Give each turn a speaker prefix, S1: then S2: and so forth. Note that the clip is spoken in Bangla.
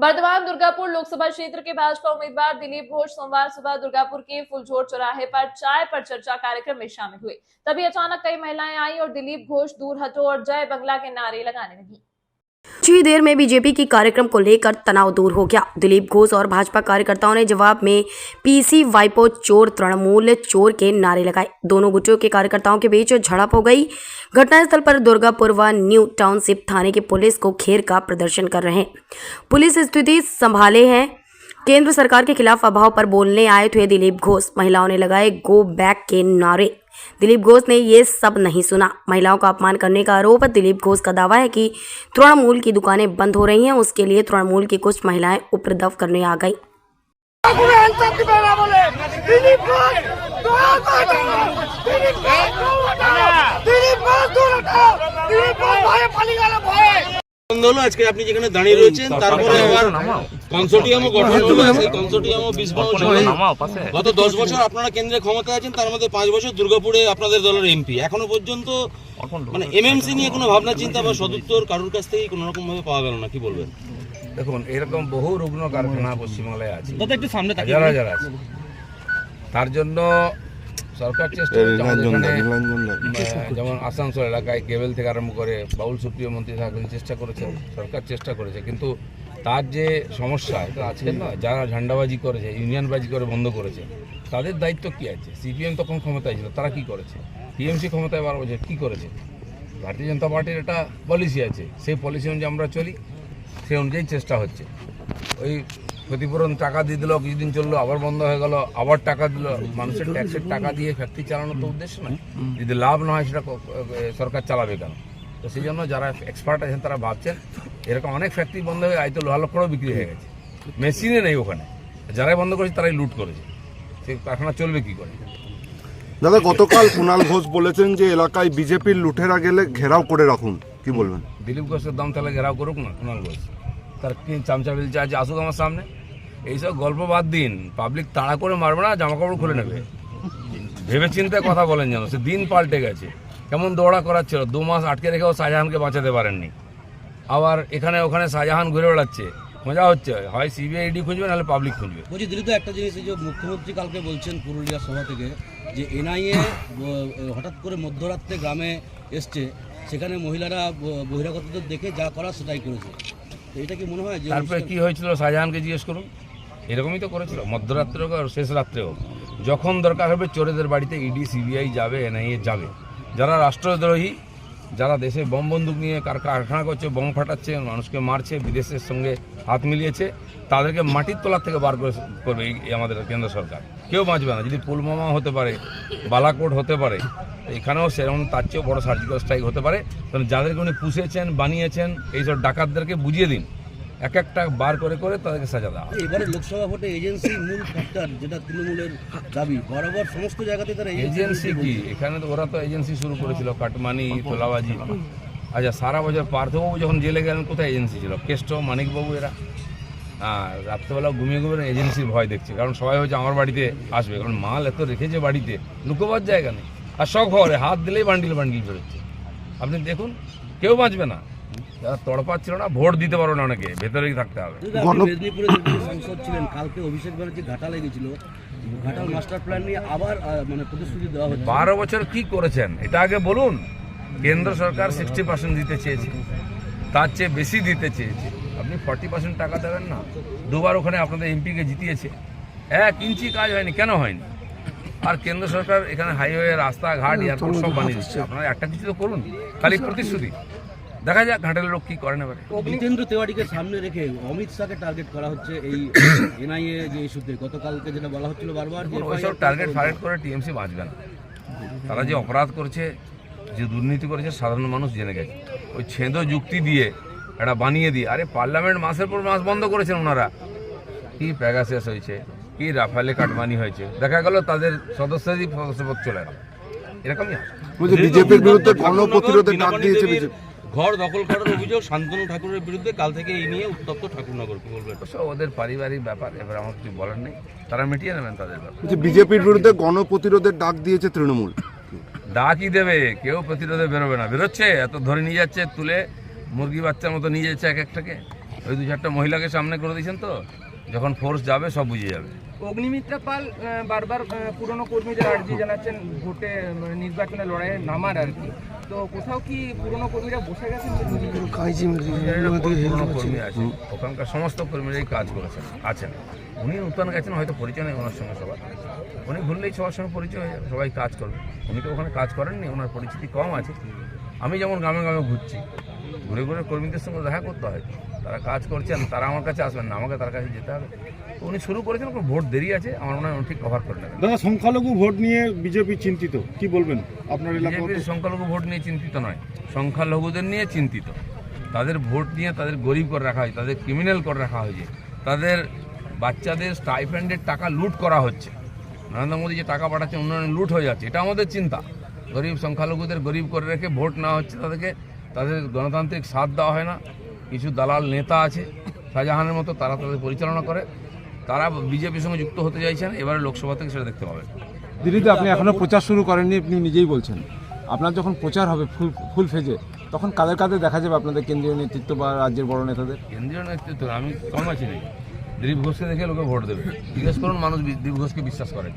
S1: बर्धमान दुर्गापुर लोकसभा क्षेत्र के भाजपा उम्मीदवार दिलीप घोष सोमवार सुबह दुर्गापुर के फुलझोर चौराहे पर चाय पर चर्चा कार्यक्रम में शामिल हुए। तभी अचानक कई महिलाएँ आई और दिलीप घोष दूर हटो और जय बंगला के नारे लगाने लगी।
S2: कुछ ही देर में बीजेपी की कार्यक्रम को लेकर तनाव दूर हो गया। दिलीप घोष और भाजपा कार्यकर्ताओं ने जवाब में, पीसी, वाइपो, चोर, तृणमूल, चोर के नारे लगाए। दोनों गुटों के कार्यकर्ताओं के बीच झड़प हो गई। घटनास्थल पर दुर्गापुर व न्यू टाउनशिप थाने की पुलिस को खेर का प्रदर्शन कर रहे हैं। पुलिस स्थिति संभाले हैं। केंद्र सरकार के खिलाफ अभाव पर बोलने आए थे दिलीप घोष। महिलाओं ने लगाए गो बैक के नारे। दिलीप घोष ने ये सब नहीं सुना। महिलाओं का अपमान करने का आरोप, दिलीप घोष का दावा है कि तृणमूल की दुकानें बंद हो रही हैं। उसके लिए तृणमूल की कुछ महिलाएँ उपद्रव करने आ गई।
S3: दिलीप
S4: घोष হলো আজকে আপনি যেখানে দাঁড়িয়ে রয়েছেন তারপরে আবার কনসোর্টিয়ামও গঠন হলো সেই কনসোর্টিয়ামও বিশ চলে। গত দশ বছর আপনারা কেন্দ্রে ক্ষমতা আছেন তার মধ্যে পাঁচ বছর দুর্গাপুরে আপনাদের দলের এমপি। এখনও পর্যন্ত মানে এমএমসি নিয়ে কোনো ভাবনা চিন্তা বা সদুত্তর কারোর কাছ থেকেই কোনো রকম ভাবে পাওয়া গেল না কি বলবেন?
S5: দেখুন এরকম বহু রুগ্ন কারখানা পশ্চিমবাংলায় আছে।
S4: একটু সামনে
S5: হাজার হাজার আছে। তার জন্য সরকার চেষ্টা যেমন আসানসোল এলাকায় কেবল থেকে আরম্ভ করে বাউল সুপ্রিয় মন্ত্রী থাকবেন চেষ্টা করেছে সরকার চেষ্টা করেছে। কিন্তু তার যে সমস্যা এটা আজকে না যারা ঝান্ডাবাজি করেছে ইউনিয়নবাজি করে বন্ধ করেছে তাদের দায়িত্ব কি আছে? সিপিএম তখন ক্ষমতায় ছিল তারা কি করেছে? টিএমসি ক্ষমতায় বারো বছর কী করেছে? ভারতীয় জনতা পার্টির একটা পলিসি আছে সেই পলিসি অনুযায়ী আমরা চলি সেই অনুযায়ী চেষ্টা হচ্ছে। ওই ক্ষতিপূরণ টাকা দিয়ে দিল কিছুদিন চলল আবার বন্ধ হয়ে গেল আবার টাকা দিল। মানুষের ট্যাক্সের টাকা দিয়ে ফ্যাক্টরি চালানোর তো উদ্দেশ্য নয়। যদি লাভ না হয় সেটা সরকার চালাবে কেন? তো সেই জন্য যারা এক্সপার্ট আছেন তারা ভাবছেন এরকম অনেক ফ্যাক্টরি বন্ধ হয়ে হয়তো লোহা লক্ষ্যও বিক্রি হয়ে গেছে। মেশিনে নেই ওখানে। যারাই বন্ধ করেছে তারাই লুট করেছে। সেই কারখানা চলবে কি করে?
S6: দাদা গতকাল কুণাল ঘোষ বলেছেন যে এলাকায় বিজেপির লুঠেরা গেলে ঘেরাও করে রাখুন। কি বলবেন?
S5: দিলীপ ঘোষের দাম তাহলে ঘেরাও করুক না কুণাল ঘোষ? তার কি চামচা বিলচা আছে? আসুক আমার সামনে। এইসব গল্প বাদ দিন। পাবলিক তাড়া করে মারবে না জামা কাপড় খুলে নেবে। ভেবে চিন্তে কথা বলেন যেন সে দিন পাল্টে গেছে। কেমন দৌড়া করার ছিল দু মাস আটকে রেখেও শাহজাহানকে বাঁচাতে পারেননি। আবার এখানে ওখানে শাহজাহান ঘুরে বেড়াচ্ছে। মজা হচ্ছে। হয় সিবিআইডি খুঁজবে নাহলে পাবলিক খুঁজবে।
S7: বলছি দিলীপ তো একটা জিনিস যে মুখ্যমন্ত্রী কালকে বলছেন পুরুলিয়া সভা থেকে যে এনআইএ হঠাৎ করে মধ্যরাত্রে গ্রামে এসছে। সেখানে মহিলারা বহিরাগতদের দেখে যা করা সেটাই করেছে। এটা কি মনে হয়
S5: তারপরে কি হয়েছিল শাহজাহানকে জিজ্ঞেস করুন। এরকমই তো করেছিল, মধ্যরাত্রে হোক আর শেষ রাত্রে হোক। যখন দরকার হবে চোরেদের বাড়িতে ইডি সিবিআই যাবে এনআইএ যাবে। যারা রাষ্ট্রদ্রোহী, যারা দেশে বম বন্দুক নিয়ে কার- কারখানা করছে, বম ফাটাচ্ছে, মানুষকে মারছে, বিদেশের সঙ্গে হাত মিলিয়েছে, তাদেরকে মাটির তলার থেকে বার করে করবে আমাদের কেন্দ্র সরকার। কেউ বাঁচবে না। যদি পুলমামা হতে পারে, বালাকোট হতে পারে, এখানেও সেরকম তার চেয়েও বড় সার্জিক্যাল স্ট্রাইক হতে পারে। তাহলে যাদেরকে উনি পুষেছেন, বানিয়েছেন, এইসব ডাকাতদেরকে বুঝিয়ে দিন। এক একটা বার করে করে তাদেরকে সাজা দেওয়া
S7: এবারে লোকসভা ভোটে এজেন্সি মূল ফ্যাক্টর যেটা তৃণমূলের দাবি বরাবর সমস্ত জায়গাতে তারা
S5: এজেন্সি কি? এখানে তো ওরা তো এজেন্সি শুরু করেছিল কাটমানি তোলাবাজি। আচ্ছা সারা বছর পার্থবাবু যখন জেলে গেলেন কোথায় এজেন্সি ছিল? কেষ্ট মানিকবাবু এরা? হ্যাঁ রাত্রেবেলা ঘুমিয়ে ঘুমিয়ে এজেন্সির ভয় দেখছে কারণ সবাই হচ্ছে আমার বাড়িতে আসবে কারণ মাল এত রেখেছে বাড়িতে লুকোবার জায়গা নেই। আর সব খবরে হাত দিলেই বান্ডিল বান্ডিল বেরোচ্ছে। আপনি দেখুন কেউ বাঁচবে না। তড়পাচ্ছিল না ভোট দিতে পারবে না অনেকে ভেতরেই থাকতে হবে।
S7: মেদিনীপুরে সাংসদ ছিলেন কালকে অভিষেক ব্যানার্জি ঘাটালে গেছিল। ঘাটাল মাস্টার প্ল্যান নিয়ে আবার মানে প্রতিশ্রুতি দেওয়া হচ্ছে।
S5: বারো বছর কি করেছেন? এটা আগে বলুন। কেন্দ্র সরকার সিক্সটি পার্সেন্ট দিতে চেয়েছে তার চেয়ে বেশি দিতে চেয়েছে। আপনি ফর্টি পার্সেন্ট টাকা দেবেন না। দুবার ওখানে আপনাদের এমপিকে জিতিয়েছে। এক ইঞ্চি কাজ হয়নি কেন হয়নি? আর কেন্দ্র সরকার এখানে হাইওয়ে রাস্তাঘাট এয়ারপোর্ট সব বানিয়ে দিচ্ছে আপনারা একটা কিছু তো করুন খালি প্রতিশ্রুতি। দেখা যাক ঘাটের লোক কি করেন এবারে।
S7: জিতেন্দ্র তেওয়ারিকে সামনে রেখে অমিত শাহকে টার্গেট করা হচ্ছে এই এনআইএ যে ইস্যুতে। গতকালকে যেটা বলা হচ্ছিল বারবার যে
S5: ওইসব টার্গেট ফার্গেট করে টিএমসি বাঁচবে না। তারা যে অপরাধ করছে যে দুর্নীতি করেছে সাধারণ মানুষ জেনে গেছে। ওই ছেঁদো যুক্তি দিয়ে এটা বানিয়ে দিয়ে আরে পার্লামেন্ট মাসের পর মাস বন্ধ করেছেন ওনারা। কি প্যাগাসেস হয়েছে কি রাফালে কাটমানি হয়েছে। দেখা গেল তাদের সদস্যই সদস্যপদ চলে গেল। এরকমই হয়।
S6: বিজেপির বিরুদ্ধে গণপ্রতিরোধের ডাক দিয়েছে বিজেপি।
S4: ঘর দখল করার অভিযোগ শান্তনু ঠাকুরের বিরুদ্ধে কাল থেকে এই নিয়ে উত্তপ্ত ঠাকুরনগর কি বলবেন
S5: ওদের পারিবারিক ব্যাপার এবার আমার কিছু বলার নেই। তারা মিটিয়ে নেবেন তাদের ব্যাপার।
S6: বিজেপির বিরুদ্ধে গণপ্রতিরোধের ডাক দিয়েছে তৃণমূল।
S5: ডাকই দেবে কেউ প্রতিরোধে বেরোবে না। বেরোচ্ছে এত ধরে নিয়ে যাচ্ছে তুলে মুরগি বাচ্চার মতো নিয়ে যাচ্ছে এক একটাকে। ওই দু চারটা মহিলাকে সামনে করে দিয়েছেন তো। যখন ফোর্স যাবে সব বুঝে যাবে।
S8: অগ্নিমিত্রা পাল বারবার পুরনো কর্মীদের আর্জি জানাচ্ছেন ভোটে নির্বাচনে লড়াইয়ে নামার আর কি। তো কোথাও কি পুরনো কর্মীরা বসে গেছেন?
S5: পুরনো কর্মী আছে ওখানকার সমস্ত কর্মীরাই কাজ করেছেন আছেন। উনি নূতন গেছেন হয়তো পরিচয় নেই ওনার সঙ্গে সবার। উনি ঘুরলেই সবার সঙ্গে পরিচয় হয়ে যাবে সবাই কাজ করবে। উনি তো ওখানে কাজ করেননি ওনার পরিচিতি কম আছে। আমি যেমন গ্রামে গ্রামে ঘুরছি ঘুরে ঘুরে কর্মীদের সঙ্গে দেখা করতে হয়। তারা কাজ করছেন তারা আমার কাছে আসবেন না আমাকে তার কাছে যেতে হবে। তো উনি শুরু করেছেন ভোট দেরি আছে আমার মনে হয় উনি ঠিক কভার করে নেবেন।
S9: দাদা সংখ্যালঘু ভোট নিয়ে বিজেপি চিন্তিত কি বলবেন আপনার এলাকা
S5: বিজেপির সংখ্যালঘু ভোট নিয়ে চিন্তিত নয় সংখ্যালঘুদের নিয়ে চিন্তিত। তাদের ভোট নিয়ে তাদের গরিব করে রাখা হয় তাদের ক্রিমিনাল করে রাখা হয়েছে তাদের বাচ্চাদের স্টাইফেন্ডের টাকা লুট করা হচ্ছে। নরেন্দ্র মোদী যে টাকা পাঠাচ্ছে উন্নয়ন লুট হয়ে যাচ্ছে এটা আমাদের চিন্তা। গরিব সংখ্যালঘুদের গরিব করে রেখে ভোট না হচ্ছে তাদেরকে তাদের গণতান্ত্রিক সাথ দেওয়া হয় না। কিছু দালাল নেতা আছে শাহজাহানের মতো তারা তাদের পরিচালনা করে। তারা বিজেপির সঙ্গে যুক্ত হতে চাইছেন এবারে লোকসভা থেকে সেটা দেখতে পাবেন।
S10: দিল্লিতে আপনি এখনও প্রচার শুরু করেননি আপনি নিজেই বলছেন। আপনার যখন প্রচার হবে ফুল ফুল ফেজে তখন কাদের কাদের দেখা যাবে আপনাদের কেন্দ্রীয় নেতৃত্ব বা রাজ্যের বড় নেতাদের?
S5: কেন্দ্রীয় নেতৃত্ব আমি কম আছি নাকি? দিলীপ ঘোষকে দেখে লোকে ভোট দেবে। জিজ্ঞেস করুন মানুষ দিলীপ ঘোষকে বিশ্বাস করে।